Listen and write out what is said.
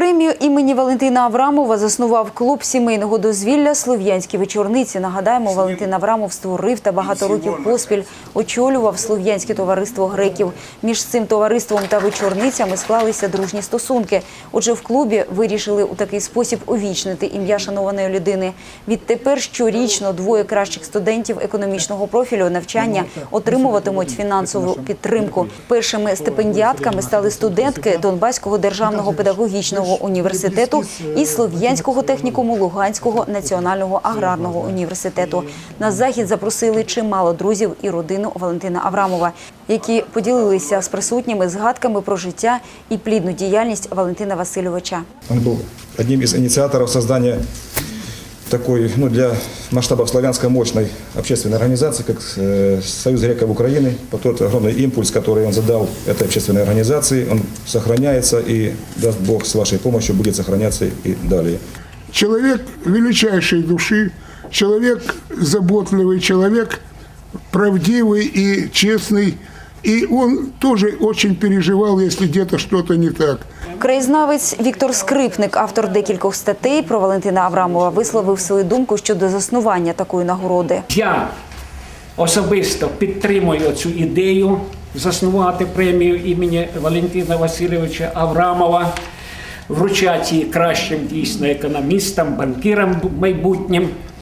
Премію імені Валентина Аврамова заснував клуб сімейного дозвілля Слов'янські вечорниці. Нагадаємо, Валентин Аврамов створив та багато років поспіль очолював слов'янське товариство греків. Між цим товариством та вечорницями склалися дружні стосунки. Отже, в клубі вирішили у такий спосіб увічнити ім'я шанованої людини. Відтепер щорічно двоє кращих студентів економічного профілю навчання отримуватимуть фінансову підтримку. Першими стипендіатками стали студентки Донбаського державного педагогічного університету і Слов'янського технікуму Луганського національного аграрного університету. На захід запросили чимало друзів і родину Валентина Аврамова, які поділилися з присутніми згадками про життя і плідну діяльність Валентина Васильовича. Він був одним із ініціаторів создания такой, ну, для масштабов славянской мощной общественной организации, как э, Союз греков Украины. По тот огромный импульс, который он задал этой общественной организации, он сохраняется и, даст Бог, с вашей помощью будет сохраняться и далее. Человек величайшей души, человек заботливый, человек правдивый и честный. И он тоже очень переживал, если где-то что-то не так. Краєзнавець Віктор Скрипник, автор декількох статей про Валентина Аврамова, висловив свою думку щодо заснування такої нагороди. Я особисто підтримую цю ідею заснувати премію імені Валентина Васильовича Аврамова, вручати її кращим дійсно економістам, банкірам майбутнім.